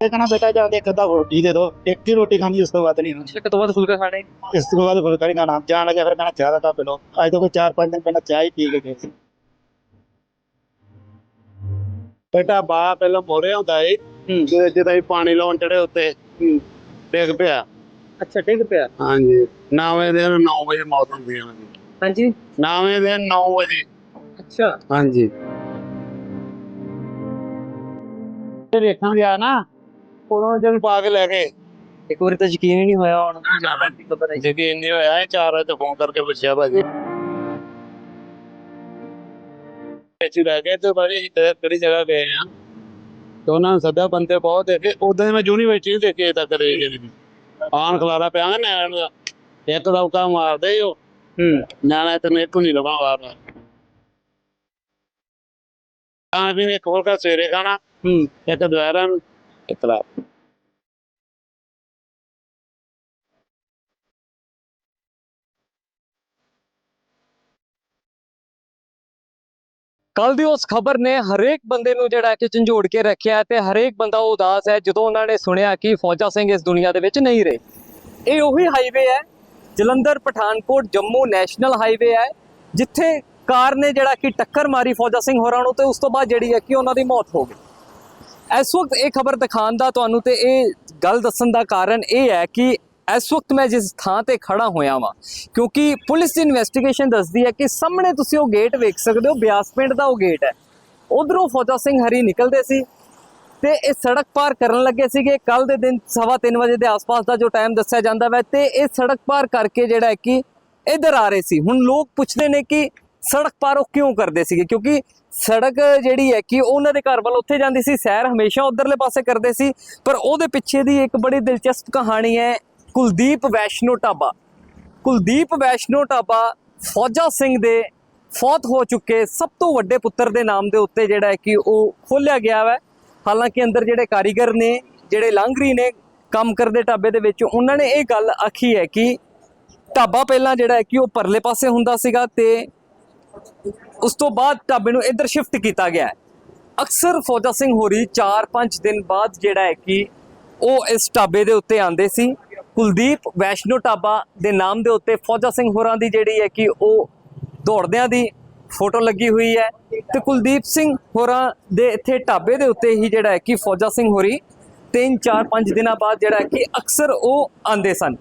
ਇਹ ਕਹਣਾ ਬੇਟਾ ਜਾ ਕੇ ਇੱਕ ਅੱਧਾ ਰੋਟੀ ਦੇ ਦਿਓ ਇੱਕ ਹੀ ਰੋਟੀ ਖਾਣੀ ਉਸ ਤੋਂ ਬਾਅਦ ਨਹੀਂ ਇੱਕ ਤੋਂ ਬਾਅਦ ਫੁਲਕਾ ਖਾਣਾ ਹੀ ਨਹੀਂ। ਇਸ ਤੋਂ ਬਾਅਦ ਫੁਲਕਾ ਨਹੀਂ ਖਾਣਾ। ਜਾਣ ਲੱਗੇ ਫਿਰ ਕਹਣਾ ਚਾਹ ਦਾ ਕੱਪ ਲਓ ਅੱਜ ਤੋਂ ਕੋਈ 4-5 ਦਿਨ ਪਹਿਲਾਂ ਚਾਹ ਹੀ ਪੀ ਕੇ ਗਏ ਸੀ। ਬੇਟਾ ਬਾ ਪਹਿਲਾਂ ਮੋਰੇ ਹੁੰਦਾ ਏ ਹੂੰ। ਜਦੋਂ ਹੀ ਪਾਣੀ ਲਾਉਣ ਚੜੇ ਉੱਤੇ ਡਿੱਗ ਪਿਆ। ਅੱਛਾ ਡਿੱਗ ਪਿਆ? ਹਾਂਜੀ। ਨਾਵੇਂ ਦੇ 9 ਵਜੇ ਮੌਤ ਹੁੰਦੀ ਹੈ ਉਹਦੀ ਹਾਂਜੀ। ਨਾਵੇਂ ਦੇ 9 ਵਜੇ। ਅੱਛਾ। ਹਾਂਜੀ। ਤੇ ਵੇਖਣ ਗਿਆ ਨਾ ਉਦੋਂ ਜਦ ਪਾ ਕੇ ਲੈ ਗਏ ਇੱਕ ਵਾਰੀ ਤਾਂ ਯਕੀਨ ਹੀ ਨਹੀਂ ਹੋਇਆ ਹੁਣ। ਪਤਾ ਨਹੀਂ ਜਿਹਦੀ ਇੰਨੀ ਹੋਇਆ ਇਹ 4 ਵਜੇ ਤੇ ਫੋਨ ਕਰਕੇ ਪੁੱਛਿਆ ਭਾਜੀ। ਐਸੀ ਰਹਿ ਗਏ ਤੇ ਬਾਰੇ ਤੇ ਕਿਹੜੀ ਜਗ੍ਹਾ ਗਏ ਆ। ਤੇ ਉਹਨਾਂ ਨੂੰ ਸੱਦਾ ਬੰਦੇ ਬਹੁਤ ਦੇਖੇ ਉਦੋਂ ਮੈਂ ਯੂਨੀਵਰਸਿਟੀ ਦੇਖੇ ਤੱਕ ਕਰੇ ਆਨ ਖਲਾਰਾ ਪਿਆ ਨਾ ਨੈਣ ਦਾ। ਇੱਕ ਦਾ ਉਕਾ ਮਾਰਦੇ ਹੋ ਹੂੰ। ਨਾਲੇ ਤੈਨੂੰ ਇੱਕ ਨਹੀਂ ਲਵਾ ਵਾਰਨਾ ਆ ਵੀ ਇੱਕ ਹੋਰ ਕਾ ਸਵੇਰੇ ਖਾਣਾ। ਹੂੰ। ਇੱਕ ਦੁਆਰਾ ਨੂੰ। ਇੱਕ ਕੱਲ ਦੀ ਉਸ ਖਬਰ ਨੇ ਹਰੇਕ ਬੰਦੇ ਨੂੰ ਜਿਹੜਾ ਕਿ ਝੰਜੋੜ ਕੇ ਰੱਖਿਆ ਹੈ ਤੇ ਹਰੇਕ ਬੰਦਾ ਉਦਾਸ ਹੈ, ਜਦੋਂ ਉਹਨਾਂ ਨੇ ਸੁਣਿਆ ਕਿ ਫੌਜਾ ਸਿੰਘ ਇਸ ਦੁਨੀਆ ਦੇ ਵਿੱਚ ਨਹੀਂ ਰਹੇ। ਇਹ ਉਹੀ ਹਾਈਵੇ ਹੈ, ਜਲੰਧਰ, ਪਠਾਨਕੋਟ, ਜੰਮੂ ਨੈਸ਼ਨਲ ਹਾਈਵੇ ਹੈ, ਜਿੱਥੇ ਕਾਰ ਨੇ ਜਿਹੜਾ ਕਿ ਟੱਕਰ ਮਾਰੀ ਫੌਜਾ ਸਿੰਘ ਹੋਰਾਂ ਨੂੰ ਤੇ ਉਸ ਤੋਂ ਬਾਅਦ ਜਿਹੜੀ ਹੈ ਕਿ ਉਹਨਾਂ ਦੀ ਮੌਤ ਹੋ ਗਈ। ਇਸ ਵਕਤ ਇਹ ਖਬਰ ਦਿਖਾਉਣ ਦਾ ਤੁਹਾਨੂੰ ਤੇ ਇਹ ਗੱਲ ਦੱਸਣ ਦਾ ਕਾਰਨ ਇਹ ਹੈ ਕਿ ਇਸ ਵਕਤ ਮੈਂ ਜਿਸ ਥਾਂ ਤੇ ਖੜਾ ਹੋਇਆ ਵਾਂ, ਕਿਉਂਕਿ ਪੁਲਿਸ ਦੀ ਇਨਵੈਸਟੀਗੇਸ਼ਨ ਦੱਸਦੀ ਹੈ ਕਿ ਸਾਹਮਣੇ ਤੁਸੀਂ ਉਹ ਗੇਟ ਵੇਖ ਸਕਦੇ ਹੋ, ਬਿਆਸ ਪਿੰਡ ਦਾ ਉਹ ਗੇਟ ਹੈ। ਉਧਰੋਂ ਫੌਜਾ ਸਿੰਘ ਹਰੀ ਨਿਕਲਦੇ ਸੀ ਤੇ ਇਹ ਸੜਕ ਪਾਰ ਕਰਨ ਲੱਗੇ ਸੀਗੇ। ਕੱਲ ਦੇ ਦਿਨ ਸਵਾ ਤਿੰਨ ਵਜੇ ਦੇ ਆਸ-ਪਾਸ ਦਾ ਜੋ ਟਾਈਮ ਦੱਸਿਆ ਜਾਂਦਾ ਵੈ, ਤੇ ਇਹ ਸੜਕ ਪਾਰ ਕਰਕੇ ਜਿਹੜਾ ਹੈ ਕਿ ਇੱਧਰ ਆ ਰਹੇ ਸੀ। ਹੁਣ ਲੋਕ ਪੁੱਛਦੇ ਨੇ ਕਿ ਸੜਕ ਪਾਰ ਉਹ ਕਿਉਂ ਕਰਦੇ ਸੀਗੇ? ਕਿਉਂਕਿ ਸੜਕ ਜਿਹੜੀ ਹੈ ਕਿ ਉਹਨਾਂ ਦੇ ਘਰ ਵੱਲ ਉੱਥੇ ਜਾਂਦੀ ਸੀ, ਸੈਰ ਹਮੇਸ਼ਾ ਉਧਰਲੇ ਪਾਸੇ ਕਰਦੇ ਸੀ, ਪਰ ਉਹਦੇ ਪਿੱਛੇ ਦੀ ਇੱਕ ਬੜੀ ਦਿਲਚਸਪ ਕਹਾਣੀ ਹੈ ਕੁਲਦੀਪ ਵੈਸ਼ਨੋ ਢਾਬਾ। ਕੁਲਦੀਪ ਵੈਸ਼ਨੋ ਢਾਬਾ ਫੌਜਾ ਸਿੰਘ ਦੇ ਫੌਤ ਹੋ ਚੁੱਕੇ ਸਭ ਤੋਂ ਵੱਡੇ ਪੁੱਤਰ ਦੇ ਨਾਮ ਦੇ ਉੱਤੇ ਜਿਹੜਾ ਹੈ ਕਿ ਉਹ ਖੋਲਿਆ ਗਿਆ ਹੈ ਹਾਲਾਂਕਿ ਅੰਦਰ ਜਿਹੜੇ ਕਾਰੀਗਰ ਨੇ, ਜਿਹੜੇ ਲਾਂਗਰੀ ਨੇ ਕੰਮ ਕਰਦੇ ਢਾਬੇ ਦੇ ਵਿੱਚ, ਉਹਨਾਂ ਨੇ ਇਹ ਗੱਲ ਆਖੀ ਹੈ ਕਿ ਢਾਬਾ ਪਹਿਲਾਂ ਜਿਹੜਾ ਹੈ ਕਿ ਉਹ ਪਰਲੇ ਪਾਸੇ ਹੁੰਦਾ ਸੀਗਾ ਤੇ ਉਸ ਤੋਂ ਬਾਅਦ ਢਾਬੇ ਨੂੰ ਇੱਧਰ ਸ਼ਿਫਟ ਕੀਤਾ ਗਿਆ ਅਕਸਰ ਫੌਜਾ ਸਿੰਘ ਹੋਰੀ 4-5 ਦਿਨ ਬਾਅਦ ਜਿਹੜਾ ਹੈ ਕਿ ਉਹ ਇਸ ਢਾਬੇ ਦੇ ਉੱਤੇ ਆਂਦੇ ਸੀ। ਕੁਲਦੀਪ ਵੈਸ਼ਨੋ ਢਾਬਾ ਦੇ ਨਾਮ ਦੇ ਉੱਤੇ ਫੌਜਾ ਸਿੰਘ ਹੋਰਾਂ ਦੀ ਜਿਹੜੀ ਹੈ ਕਿ ਉਹ ਦੌੜਦਿਆਂ ਦੀ ਫੋਟੋ ਲੱਗੀ ਹੋਈ ਹੈ ਤੇ ਕੁਲਦੀਪ ਸਿੰਘ ਹੋਰਾਂ ਦੇ ਇੱਥੇ ਢਾਬੇ ਦੇ ਉੱਤੇ ਹੀ ਜਿਹੜਾ ਹੈ ਕਿ ਫੌਜਾ ਸਿੰਘ ਹੋਰੀ 3 4 5 ਦਿਨਾਂ ਬਾਅਦ ਜਿਹੜਾ ਹੈ ਕਿ ਅਕਸਰ ਉਹ ਆਂਦੇ ਸਨ।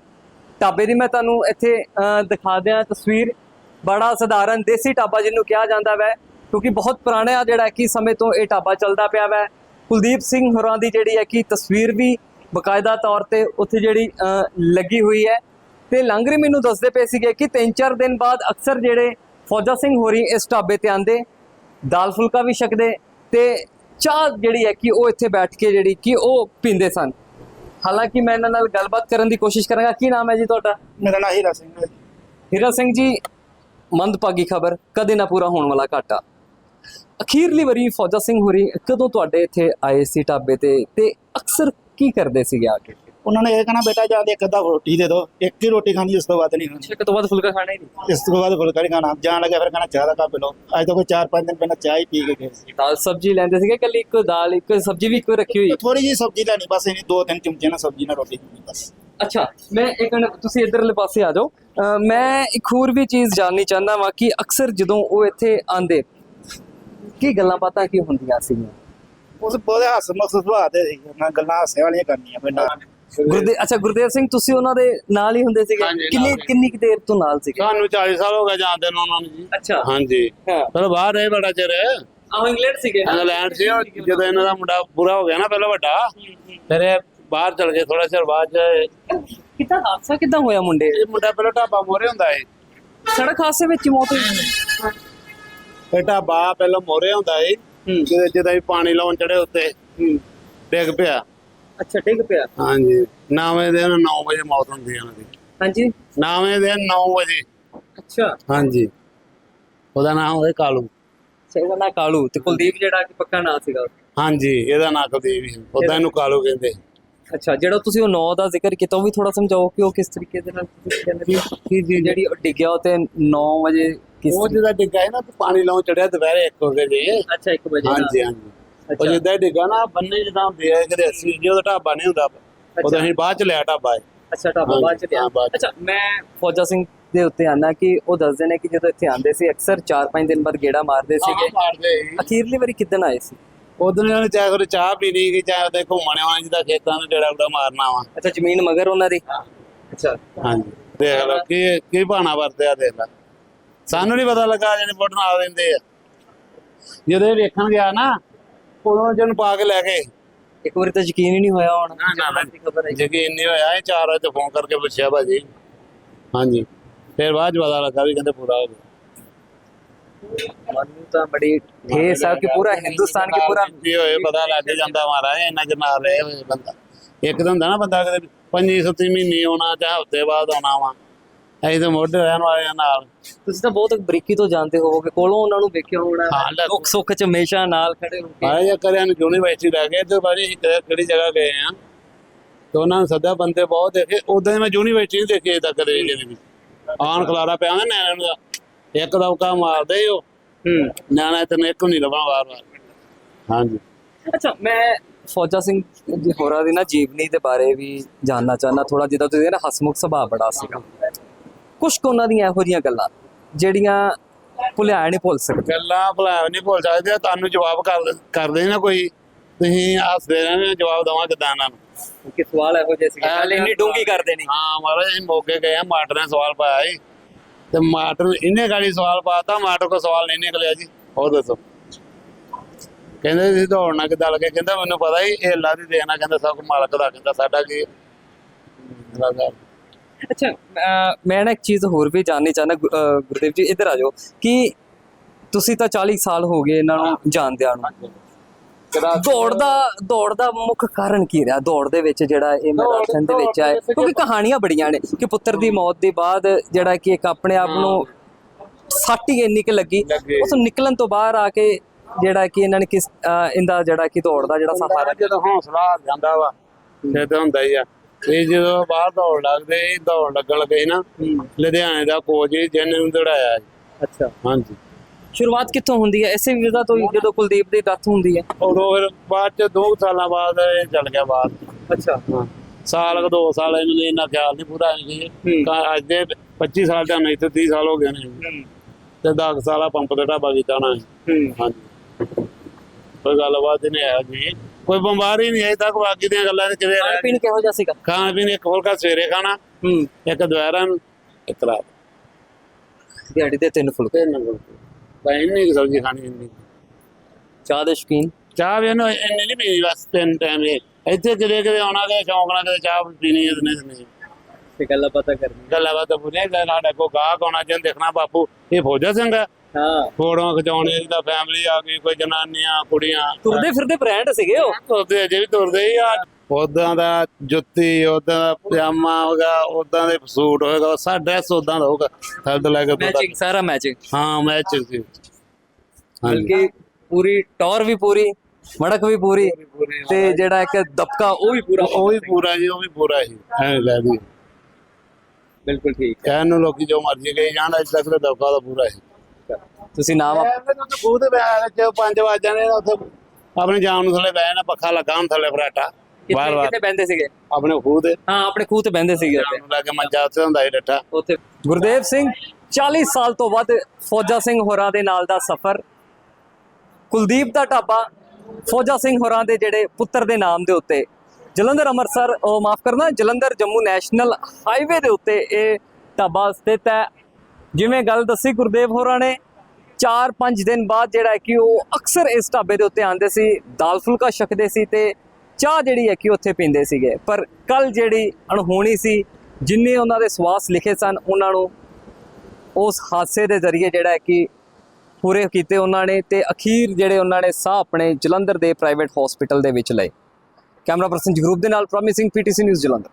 ਢਾਬੇ ਦੀ ਮੈਂ ਤੁਹਾਨੂੰ ਇੱਥੇ ਅਹ, ਦਿਖਾ ਦਿਆਂ ਤਸਵੀਰ। ਬੜਾ ਸਧਾਰਨ ਦੇਸੀ ਢਾਬਾ ਜਿਹਨੂੰ ਕਿਹਾ ਜਾਂਦਾ ਵੈ ਕਿਉਂਕਿ ਬਹੁਤ ਪੁਰਾਣਾ ਜਿਹੜਾ ਕਿ ਸਮੇਂ ਤੋਂ ਇਹ ਢਾਬਾ ਚੱਲਦਾ ਪਿਆ ਵੈ। ਕੁਲਦੀਪ ਸਿੰਘ ਹੋਰਾਂ ਦੀ ਜਿਹੜੀ ਹੈ ਕਿ ਤਸਵੀਰ ਵੀ ਬਕਾਇਦਾ ਤੌਰ ਤੇ ਉੱਥੇ ਜਿਹੜੀ ਲੱਗੀ ਹੋਈ ਹੈ। ਤੇ ਲਾਂਗਰੀ ਮੈਨੂੰ ਦੱਸਦੇ ਪਏ ਸੀਗੇ ਕਿ 3-4 ਦਿਨ ਬਾਅਦ ਅਕਸਰ ਜਿਹੜੇ ਫੌਜਾ ਸਿੰਘ ਹੋਰੀ ਇਸ ਢਾਬੇ ਤੇ ਆਂਦੇ ਦਾਲ ਫੁਲਕਾ ਵੀ ਛਕਦੇ ਤੇ ਚਾਹ ਜਿਹੜੀ ਹੈ ਕਿ ਉਹ ਇੱਥੇ ਬੈਠ ਕੇ ਜਿਹੜੀ ਕਿ ਉਹ ਪੀਂਦੇ ਸਨ। ਹਾਲਾਂਕਿ ਮੈਂ ਇਹਨਾਂ ਨਾਲ ਗੱਲਬਾਤ ਕਰਨ ਦੀ ਕੋਸ਼ਿਸ਼ ਕਰਾਂਗਾ। ਕੀ ਨਾਮ ਹੈ ਜੀ ਤੁਹਾਡਾ? ਮੇਰਾ ਨਾਂ ਹੀਰਾ ਸਿੰਘ ਹੈ ਹੀਰਾ ਸਿੰਘ ਜੀ ਮੰਦਭਾਗੀ ਖਬਰ। ਕਦੇ ਨਾ ਪੂਰਾ ਹੋਣ ਵਾਲਾ ਘਾਟਾ। ਅਖੀਰਲੀ ਵਾਰੀ ਫੌਜਾ ਸਿੰਘ ਹੋਰੀ ਕਦੋਂ ਤੁਹਾਡੇ ਇੱਥੇ ਆਏ ਸੀ ਢਾਬੇ ਤੇ? ਤੇ ਅਕਸਰ ਕੀ ਕਰਦੇ ਸੀਗੇ ਆ ਕੇ? ਉਹਨਾਂ ਨੇ ਇਹ ਕਹਣਾ ਬੇਟਾ ਜਾ ਇੱਕ ਅੱਧਾ ਰੋਟੀ ਦੇ ਦਿਓ ਇੱਕ ਹੀ ਰੋਟੀ ਖਾਣੀ ਉਸ ਤੋਂ ਬਾਅਦ ਨਹੀਂ ਖਾਣੀ। ਇੱਕ ਤੋਂ ਬਾਅਦ ਫੁਲਕਾ ਖਾਣਾ ਹੀ ਨਹੀਂ। ਇਸ ਤੋਂ ਬਾਅਦ ਫੁਲਕਾ ਨਹੀਂ ਖਾਣਾ। ਜਾਣ ਲੱਗੇ ਫਿਰ ਕਹਣਾ ਚਾਹ ਦਾ ਕੱਪ ਲਓ। ਅੱਜ ਤੋਂ ਕੋਈ 4-5 ਦਿਨ ਪਹਿਲਾਂ ਚਾਹ ਹੀ ਪੀ ਕੇ ਗਏ ਸੀ। ਦਾਲ ਸਬਜੀ ਲੈਂਦੇ ਸੀਗੇ ਕੱਲੀ ਇੱਕ ਦਾਲ ਇੱਕ ਸਬਜੀ ਵੀ ਇੱਕੋ ਰੱਖੀ ਹੋਈ? ਥੋੜੀ ਜੀ ਸਬਜ਼ੀ ਲੈਣੀ ਬਸ ਇਹਨੀ ਦੋ ਤਿੰਨ ਚਮਚੇ ਨਾਲ ਸਬਜ਼ੀ ਨਾਲ ਰੋਟੀ ਖਾਣੀ ਬਸ। ਅੱਛਾ ਮੈਂ ਇੱਕ ਮਿੰਟ ਤੁਸੀਂ ਇਧਰਲੇ ਪਾਸੇ ਆ ਜਾਓ। ਮੈਂ ਇੱਕ ਹੋਰ ਵੀ ਚੀਜ਼ ਜਾਣਨੀ ਚਾਹੁੰਦਾ ਵਾਂ ਕਿ ਅਕਸਰ ਜਦੋਂ ਉਹ ਇੱਥੇ ਆਂਦੇ ਕੀ ਗੱਲਾਂ ਬਾਤਾਂ ਕੀ ਹੁੰਦੀਆਂ ਸੀਗੀਆਂ? ਉਸ ਬਹੁਤੇ ਹੱਸ ਮਕਸਦ ਸੁਭਾਅ ਦੇ ਸੀ ਨਾ ਗੱਲਾਂ ਹਾਸੇ ਵਾਲੀਆਂ ਕਰਨੀਆਂ ਪੈਂਦਾ ਗੁਰਦੇ ਅੱਛਾ ਗੁਰਦੇਵ ਸਿੰਘ ਤੁਸੀਂ ਉਹਨਾਂ ਦੇ ਨਾਲ ਹੀ ਹੁੰਦੇ ਸੀਗੇ? ਕਿੰਨੀ ਹੀ। ਕਿੰਨੀ ਕੁ ਦੇਰ ਤੋਂ ਨਾਲ ਸੀਗੇ? ਸਾਨੂੰ 40 ਸਾਲ ਹੋ ਗਏ ਜਾਂਦੇ ਨੂੰ ਉਹਨਾਂ ਨੂੰ ਜੀ। ਅੱਛਾ। ਹਾਂਜੀ। ਹਾਂ। ਪਰ ਬਾਹਰ ਰਹੇ ਬੜਾ ਚਿਰ। ਆਹ ਇੰਗਲੈਂਡ ਸੀਗੇ। ਇੰਗਲੈਂਡ ਸੀ ਜਦੋਂ ਇਹਨਾਂ ਦਾ ਮੁੰਡਾ ਪੂਰਾ ਹੋ ਗਿਆ ਨਾ ਪਹਿਲਾਂ ਵੱਡਾ ਫਿਰ ਇਹ ਬਾਹਰ ਚਲ ਗਏ ਥੋੜਾ ਚਿਰ ਬਾਅਦ 'ਚ ਕਿਤਾ ਹਾਦਸਾ ਕਿਦਾਂ ਹੋਇਆ ਮੁੰਡੇ ਇਹ ਮੁੰਡਾ ਪਹਿਲਾਂ ਢਾਬਾ ਮੋਰੇ ਹੁੰਦਾ ਏ ਸੜਕ ਹਾਦਸੇ ਵਿੱਚ ਹੀ ਮੌਤ ਹੋਈ? ਇਹ ਢਾਬਾ ਪਹਿਲਾਂ ਮੋਰੇ ਹੁੰਦਾ ਏ ਜਦੋਂ ਜਦੋਂ ਹੀ ਪਾਣੀ ਲਾਉਣ ਚੜੇ ਉੱਤੇ। ਡਿੱਗ ਪਿਆ। ਅੱਛਾ ਠੀਕ ਪਿਆ? ਹਾਂਜੀ। ਨਾਵੇਂ ਦੇ 9 ਵਜੇ ਮੌਤ ਹੁੰਦੀ ਹੈ ਉਹਨਾਂ ਦੀ ਹਾਂਜੀ। ਨਾਵੇਂ ਦੇ 9 ਵਜੇ। ਅੱਛਾ। ਹਾਂਜੀ। ਉਹਦਾ ਨਾਮ ਹੋਵੇ ਕਾਲੂ। ਸਹੀ ਨਾ ਕਾਲੂ ਤੇ ਕੁਲਦੀਪ ਜਿਹੜਾ ਕਿ ਪੱਕਾ ਨਾਂ ਸੀਗਾ ਹਾਂਜੀ ਇਹਦਾ ਨਾਂ ਕੁਲਦੀਪ ਹੀ ਉਹਦਾ ਇਹਨੂੰ ਕਾਲੂ ਕਹਿੰਦੇ। ਅੱਛਾ ਜਿਹੜਾ ਤੁਸੀਂ ਉਹ 9 ਦਾ ਜ਼ਿਕਰ ਕੀਤਾ ਉਹ ਵੀ ਥੋੜਾ ਸਮਝਾਓ ਕਿ ਉਹ ਕਿਸ ਤਰੀਕੇ ਦੇ ਨਾਲ ਤੁਸੀਂ ਕਹਿੰਦੇ ਵੀ ਜਿਹੜੀ ਡਿੱਗਿਆ ਉਹ ਤੇ 9 ਵਜੇ ਉਹ ਜਿਹਦਾ ਡਿੱਗਾ ਹੈ ਨਾ ਤੇ ਪਾਣੀ ਲਾਉਣ ਚੜਿਆ ਦੁਪਹਿਰੇ 1 ਵਜੇ ਜੀ ਅੱਛਾ 1 ਵਜੇ ਹਾਂਜੀ ਹਾਂਜੀ। ਉਹ ਜਿੱਦਾਂ ਹੀ ਡਿੱਗਾ ਨਾ ਬੰਨੇ ਜਿੱਦਾਂ ਹੁੰਦੇ ਆ ਕਿਤੇ ਅਸੀਂ ਜੀ ਉਹਦਾ ਢਾਬਾ ਨਹੀਂ ਹੁੰਦਾ ਉਦੋਂ ਅਸੀਂ ਬਾਅਦ ਚ ਲਿਆ ਢਾਬਾ ਇਹ। ਅੱਛਾ ਢਾਬਾ ਬਾਅਦ ਚ ਲਿਆ। ਹਾਂ। ਅੱਛਾ ਮੈਂ ਫੌਜਾ ਸਿੰਘ ਦੇ ਉੱਤੇ ਆਨਾ ਕਿ ਉਹ ਦੱਸਦੇ ਨੇ ਕਿ ਜਦੋਂ ਇੱਥੇ ਆਉਂਦੇ ਸੀ ਅਕਸਰ 4-5 ਦਿਨ ਬਾਅਦ ਗੇੜਾ ਮਾਰਦੇ ਸੀਗੇ। ਹਾਂ। ਅਖੀਰਲੀ ਵਾਰੀ ਕਿਦਨ ਆਏ ਸੀ? ਉਦੋਂ ਇਹਨਾਂ ਨੇ ਚਾਹੇ ਕੋਈ ਚਾਹ ਪੀਣੀ ਕਿ ਚਾਹੇ ਉਹਦੇ ਘੁੰਮਣ ਆਉਣਾ ਜਿੱਦਾਂ ਖੇਤਾਂ ਨੂੰ ਡੇੜਾ ਉਡਾ ਮਾਰਨਾ ਵਾ। ਅੱਛਾ ਜ਼ਮੀਨ ਮਗਰ ਉਹਨਾਂ ਦੀ? ਅੱਛਾ ਹਾਂਜੀ। ਦੇਖ ਲਓ ਕੀ ਕੀ ਬਹਾਨਾ ਵਰਤਿਆ ਦੇਖ ਲੈ। ਸਾਨੂੰ ਨਹੀਂ ਪਤਾ ਲੱਗਾ ਜਿਹੜੇ ਫੁੱਟ ਨਾਲ ਦਿੰਦੇ ਆ। ਜਦੋਂ ਇਹ ਵੇਖਣ ਗਿਆ ਨਾ ਉਦੋਂ ਜਨ ਪਾ ਕੇ ਲੈ ਗਏ। ਇੱਕ ਵਾਰੀ ਤਾਂ ਯਕੀਨ ਹੀ ਨਹੀਂ ਹੋਇਆ ਹੁਣ। ਨਾ, ਨਾ, ਨਾ। ਖਬਰ ਹੈ ਯਕੀਨ ਨਹੀਂ ਹੋਇਆ ਇਹ 4 ਵਜੇ ਫੋਨ ਕਰਕੇ ਪੁੱਛਿਆ ਭਾਜੀ। ਹਾਂਜੀ। ਫਿਰ ਬਾਅਦ ਪਤਾ ਲੱਗਾ ਵੀ ਕਹਿੰਦੇ ਪੂਰਾ ਹੋ ਗਿਆ। ਮੈਨੂੰ ਤਾਂ ਬੜੀ ਠੇਸ ਆ ਕਿ ਪੂਰਾ ਹਿੰਦੁਸਤਾਨ ਕੀ ਪੂਰਾ ਕੀ ਹੋਏ ਪਤਾ ਲੱਗ ਜਾਂਦਾ ਮਹਾਰਾਜ ਇੰਨਾ ਨਾਲ ਰਹੇ ਹੋਏ ਬੰਦਾ। ਇੱਕ ਤਾਂ ਹੁੰਦਾ ਨਾ ਬੰਦਾ ਕਿਤੇ ਪੰਜੀ ਸੱਤੀ ਮਹੀਨੇ ਆਉਣਾ ਚਾਹੇ ਹਫ਼ਤੇ ਬਾਅਦ ਆਉਣਾ ਵਾ। ਅਸੀਂ ਤਾਂ ਮੋਢੇ ਰਹਿਣ ਵਾਲਿਆਂ ਨਾਲ। ਤੁਸੀਂ ਤਾਂ ਬਹੁਤ ਬਰੀਕੀ ਤੋਂ ਜਾਣਦੇ ਹੋਵੋਗੇ ਕੋਲੋਂ ਉਹਨਾਂ ਨੂੰ ਵੇਖਿਆ ਹੋਣਾ। ਹਾਂ, ਲੈ- ਦੁੱਖ ਸੁੱਖ ਚ ਹਮੇਸ਼ਾ ਨਾਲ ਖੜੇ ਹੋ ਕੇ। ਆਏ ਜਾਂ ਕਰਿਆ ਨੂੰ ਯੂਨੀਵਰਸਿਟੀ ਲੈ ਗਏ ਤੇ ਬਾਜੀ ਅਸੀਂ ਕਿਹੜੀ- ਕਿਹੜੀ ਜਗ੍ਹਾ ਗਏ ਆ। ਤੇ ਉਹਨਾਂ ਨੂੰ ਸੱਦਾ ਬੰਦੇ ਬਹੁਤ ਦੇਖੇ। ਉਦੋਂ ਮੈਂ ਯੂਨੀਵਰਸਿਟੀ ਨਹੀਂ ਦੇਖੀ ਅਜੇ ਤੱਕ ਕਦੇ ਵੀ ਆਣ ਖਲਾਰਾ ਪਿਆ ਨਾ ਨਿਆਣਿਆਂ ਨੂੰ ਦਾ ਇੱਕ ਦਵਕਾ ਮਾਰਦੇ ਉਹ। ਹੂੰ। ਨਿਆਣਾ ਤੈਨੂੰ ਇੱਕ ਨਹੀਂ ਲੱਭਣਾ ਵਾਰ ਵਾਰ। ਹਾਂਜੀ। ਅੱਛਾ ਮੈਂ ਫੌਜਾ ਸਿੰਘ ਜੀ ਹੋਰਾਂ ਦੀ ਨਾ ਜੀਵਨੀ ਦੇ ਬਾਰੇ ਵੀ ਜਾਨਣਾ ਚਾਹਨਾ ਥੋੜਾ ਜਿੱਦਾਂ ਤੁਸੀਂ ਨਾ ਹਸਮੁਖ ਸੁਭਾਅ ਬੜਾ ਸੀਗਾ। ਕੁਝ ਕੁ ਉਹਨਾਂ ਦੀਆਂ ਇਹੋ ਜਿਹੀਆਂ ਗੱਲਾਂ ਜਿਹੜੀਆਂ ਭੁਲਿਆ ਨਹੀਂ ਭੁੱਲ ਸਕਦੇ। ਗੱਲਾਂ ਭੁਲਾ ਨਹੀਂ ਭੁੱਲ ਸਕਦੇ ਤੁਹਾਨੂੰ ਜਵਾਬ ਕਰ ਕਰਦੇ ਨਾ ਕੋਈ ਤੁਸੀਂ ਹੱਸਦੇ ਰਹਿੰਦੇ ਜਵਾਬ ਦਵਾਂ ਕਿਦਾਂ ਇਹਨਾਂ ਨੂੰ। ਕਿ ਸਵਾਲ ਇਹੋ ਜਿਹੇ ਸੀਗੇ ਗੱਲ ਇੰਨੀ ਡੂੰਗੀ ਕਰਦੇ ਨਹੀਂ। ਹਾਂ ਮਹਾਰਾਜ ਅਸੀਂ ਮੌਕੇ ਗਏ ਆ ਮਾਟਰ ਨੇ ਸਵਾਲ ਪਾਇਆ ਸੀ। ਤੇ ਮਾਟਰ ਇਹਨੇ ਗਾੜੀ ਸਵਾਲ ਪਾਤਾ ਮਾਟਰ ਕੋ ਸਵਾਲ ਨਹੀਂ ਨਿਕਲਿਆ ਜੀ। ਹੋਰ ਦੱਸੋ। ਕਹਿੰਦੇ ਸੀ ਦੌੜਨਾ ਕਿੱਦਾਂ ਲੱਗੇ? ਕਹਿੰਦਾ ਮੈਨੂੰ ਪਤਾ ਹੀ ਇਹ ਅੱਲਾ ਦੀ ਦੇਣਾ ਕਹਿੰਦਾ ਸਭ ਮਾਲਕ ਦਾ ਕਹਿੰਦਾ ਸਾਡਾ ਕੀ ਲੱਗਾ ਅੱਛਾ ਅਹ ਮੈਂ ਨਾ ਇੱਕ ਚੀਜ਼ ਹੋਰ ਵੀ ਜਾਣਨੀ ਚਾਹਨਾ ਗੁਰਦੇਵ ਜੀ ਇੱਧਰ ਆ ਜਾਓ ਕਿ ਤੁਸੀਂ ਤਾਂ 40 ਸਾਲ ਹੋ ਗਏ ਇਹਨਾਂ ਨੂੰ ਜਾਣਦਿਆਂ ਨੂੰ। ਦੌੜ ਦਾ ਦੌੜ ਦਾ ਮੁੱਖ ਕਾਰਨ ਕੀ ਰਿਹਾ? ਦੌੜ ਦੇ ਵਿੱਚ ਜਿਹੜਾ ਇਹ ਮੈਰਾਥਨ ਦੇ ਵਿੱਚ ਆਏ ਕਿਉਂਕਿ ਕਹਾਣੀਆਂ ਬੜੀਆਂ ਨੇ ਕਿ ਪੁੱਤਰ ਦੀ ਮੌਤ ਦੇ ਬਾਅਦ ਜਿਹੜਾ ਕਿ ਇੱਕ ਆਪਣੇ ਆਪ ਨੂੰ ਸੱਟ ਹੀ ਇੰਨੀ ਕਿ ਲੱਗੀ। ਲੱਗੀ। ਉਸ ਨਿਕਲਣ ਤੋਂ ਬਾਹਰ ਆ ਕੇ ਜਿਹੜਾ ਕਿ ਇਹਨਾਂ ਨੇ ਕਿਸ ਅਹ ਇਹਦਾ ਜਿਹੜਾ ਕਿ ਦੌੜ ਦਾ ਜਿਹੜਾ ਸਹਾਰਾ ਜਦੋਂ ਹੌਸਲਾ ਆ ਜਾਂਦਾ ਵਾ ਫਿਰ ਤਾਂ ਹੁੰਦਾ ਹੀ ਆ। ਇਹ ਜਦੋਂ ਬਾਹਰ ਦੌੜ ਲੱਗਦੇ ਇਹ ਦੌੜ ਲੱਗਣ ਲੱਗੇ ਨਾ ਲੁਧਿਆਣੇ ਦਾ ਕੋਚ ਜਿਹਨੇ ਨੂੰ ਦੌੜਾਇਆ। ਅੱਛਾ। ਹਾਂਜੀ। ਸ਼ੁਰੂਆਤ ਕਿੱਥੋਂ ਹੁੰਦੀ ਹੈ? ਇਸੇ ਵੀਜ਼ਾ ਤੋਂ ਹੀ ਜਦੋਂ ਕੁਲਦੀਪ ਦੀ ਡੈਥ ਹੁੰਦੀ ਹੈ। ਉਦੋਂ ਫਿਰ ਬਾਅਦ ਚ ਦੋ ਕੁ ਸਾਲਾਂ ਬਾਅਦ ਇਹ ਚੱਲ ਗਿਆ ਬਾਹਰ। ਅੱਛਾ। ਹਾਂ। ਸਾਲ ਕੁ ਦੋ ਸਾਲ ਇਹਨੂੰ ਇੰਨਾ ਖਿਆਲ ਨਹੀਂ ਪੂਰਾ ਹੈ। ਹੂੰ। ਅੱਜ ਦੇ 25 ਸਾਲ ਦਾ ਨਹੀਂ ਤੇ 30 ਸਾਲ ਹੋ ਗਏ ਨੇ। ਤੇ 10 ਸਾਲਾ ਪੰਪ ਦਾ ਢਾਬਾ ਕੀਤਾ ਨਾ। ਹਾਂਜੀ। ਕੋਈ ਗੱਲਬਾਤ ਨਹੀਂ ਹੈ ਜੀ। ਕੋਈ ਬਿਮਾਰੀ ਨਹੀਂ ਅਜੇ ਤੱਕ ਬਾਕੀ ਦੀਆਂ ਗੱਲਾਂ ਤੇ ਕਿਵੇਂ ਖਾਣ ਪੀਣ ਕਿਹੋ ਜਿਹਾ ਸੀਗਾ? ਖਾਣ ਪੀਣ ਇੱਕ ਫੁਲਕਾ ਸਵੇਰੇ ਖਾਣਾ ਹੂੰ। ਇੱਕ ਦੁਪਹਿਰਾਂ ਨੂੰ ਇੱਕ ਰਾਤ। ਦਿਹਾੜੀ ਦੇ ਤਿੰਨ ਫੁਲਕੇ। ਤੇ ਨੰਗਲ ਤਾਂ ਇੰਨੀ ਕੁ ਸਬਜ਼ੀ ਖਾਣੀ ਹੁੰਦੀ। ਚਾਹ ਦੇ ਸ਼ੌਕੀਨ? ਚਾਹ ਵੀ ਇਹਨੂੰ ਇੰਨੀ ਨਹੀਂ ਪੀਣੀ ਬਸ ਤਿੰਨ ਟਾਈਮ ਇਹ ਇੱਥੇ ਕਿਤੇ ਕਿਤੇ ਆਉਣਾ ਕਿ ਸ਼ੌਂਕ ਨਾਲ ਕਿਤੇ ਚਾਹ ਪੀਣੀ ਤੇ ਨਹੀਂ ਤੇ ਗੱਲਾਂ ਪਤਾ ਕਰਨੀ ਗੱਲਾਂ ਬਾਤਾਂ ਕਰ ਸਾਡੇ ਕੋ ਗਾਹਕ ਆਉਣਾ ਜਿਹਨ ਦੇਖਣਾ ਬਾਪੂ ਇਹ ਫੌਜਾ ਸਿੰਘ ਆ? ਹਾਂ। ਫੋਟੋਆਂ ਖਿਚਾਉਣੀਆਂ ਜਿਹਦਾ ਫੈਮਿਲੀ ਆ ਗਈ ਕੋਈ ਜਨਾਨੀਆਂ ਕੁੜੀਆਂ। ਤੁਰਦੇ ਫਿਰਦੇ ਬ੍ਰਾਂਡ ਸੀਗੇ ਉਹ? ਤੁਰਦੇ ਅਜੇ ਵੀ ਤੁਰਦੇ ਹੀ ਆ। ਉਦਾਂ ਦਾ ਜੁੱਤੀ ਉਦਾਂ ਦਾ ਪਜਾਮਾ ਹੋਗਾ ਉਦਾਂ ਦੇ ਸੂਟ ਹੋਏਗਾ ਸਾਡਾ ਡਰੈਸ ਉਦਾਂ ਦਾ ਹੋਗਾ ਥੱਲੇ ਤੋਂ ਲੈ ਕੇ। ਮੈਚਿੰਗ ਸਾਰਾ ਮੈਚਿੰਗ ਹਾਂ ਮੈਚ ਸੀ। ਹਾਂਜੀ। ਬਲਕਿ ਪੂਰੀ ਟੌਰ ਵੀ ਪੂਰੀ ਮੜਕ ਵੀ ਪੂਰੀ ਤੇ ਜਿਹੜਾ ਇੱਕ ਦਬਕਾ ਉਹ ਵੀ ਪੂਰਾ। ਉਹ ਵੀ ਪੂਰਾ ਜੀ ਉਹ ਵੀ ਪੂਰਾ ਹੀ ਐ ਲੈ ਦੀ ਬਿਲਕੁਲ ਠੀਕ। ਕਹਿਣ ਨੂੰ ਲੋਕੀ ਜੋ ਮਰਜ਼ੀ ਕਹੀ ਜਾਣ ਅੱਜ ਤੱਕ ਤਾਂ ਦੌਕਾ ਦਾ ਪੂਰਾ ਹੀ। ਤੁਸੀਂ ਨਾਮ ਖੂਦ ਬੈਠ ਚ 5 ਵਜੇ ਨੇ ਉੱਥੇ ਆਪਣੇ ਜਾਮ ਨੂੰ ਥੱਲੇ ਬਹਿ ਜਾਣਾ ਪੱਖਾ ਲੱਗਾ ਹੁਣ ਥੱਲੇ ਫਰਾਟਾ ਬਾਰ ਕਿੱਥੇ ਬਾਰ ਕਿੱਥੇ ਬੈੰਦੇ ਸੀਗੇ? ਆਪਣੇ ਖੂਦ ਹਾਂ ਆਪਣੇ ਖੂਹ ਤੇ ਬੈੰਦੇ ਸੀਗੇ ਜਾਮ ਨੂੰ ਲਾ ਕੇ ਮੰਜਾ ਉੱਥੇ ਹੁੰਦਾ ਸੀ ਡੱਠਾ। ਉੱਥੇ। ਗੁਰਦੇਵ ਸਿੰਘ 40 ਸਾਲ ਤੋਂ ਵੱਧ ਫੌਜਾ ਸਿੰਘ ਹੋਰਾਂ ਦੇ ਨਾਲ ਦਾ ਸਫ਼ਰ। ਕੁਲਦੀਪ ਦਾ ਢਾਬਾ ਫੌਜਾ ਸਿੰਘ ਹੋਰਾਂ ਦੇ ਜਿਹੜੇ ਪੁੱਤਰ ਦੇ ਨਾਮ ਦੇ ਉੱਤੇ। ਜਲੰਧਰ ਅੰਮ੍ਰਿਤਸਰ ਉਹ ਮਾਫ ਕਰਨਾ ਜਲੰਧਰ ਜੰਮੂ ਨੈਸ਼ਨਲ ਹਾਈਵੇ ਦੇ ਉੱਤੇ ਇਹ ਢਾਬਾ ਸਥਿਤ ਹੈ। ਜਿਵੇਂ ਗੱਲ ਦੱਸੀ ਗੁਰਦੇਵ ਹੋਰਾਂ ਨੇ 4-5 ਦਿਨ ਬਾਅਦ ਜਿਹੜਾ ਹੈ ਕਿ ਉਹ ਅਕਸਰ ਇਸ ਢਾਬੇ ਦੇ ਉੱਤੇ ਆਉਂਦੇ ਸੀ, ਦਾਲ ਫੁਲਕਾ ਛਕਦੇ ਸੀ ਤੇ ਚਾਹ ਜਿਹੜੀ ਹੈ ਕਿ ਉੱਥੇ ਪੀਂਦੇ ਸੀਗੇ। ਪਰ ਕੱਲ ਜਿਹੜੀ ਅਣਹੋਣੀ ਸੀ, ਜਿੰਨੇ ਉਹਨਾਂ ਦੇ ਸਵਾਸ ਲਿਖੇ ਸਨ, ਉਹਨਾਂ ਨੂੰ ਉਸ ਹਾਦਸੇ ਦੇ ਜ਼ਰੀਏ ਜਿਹੜਾ ਹੈ ਕਿ ਪੂਰੇ ਕੀਤੇ ਉਹਨਾਂ ਨੇ ਤੇ ਅਖੀਰ ਜਿਹੜੇ ਉਹਨਾਂ ਨੇ ਸਾਹ ਆਪਣੇ ਜਲੰਧਰ ਦੇ ਪ੍ਰਾਈਵੇਟ ਹਸਪੀਟਲ ਦੇ ਵਿੱਚ ਲਏ। ਕੈਮਰਾ ਪਰਸਨ ਜਗਰੂਪ ਦੇ ਨਾਲ ਪ੍ਰੋਮਿਸਿੰਗ ਪੀਟੀਸੀ ਨਿਊਜ਼ ਜਲੰਧਰ।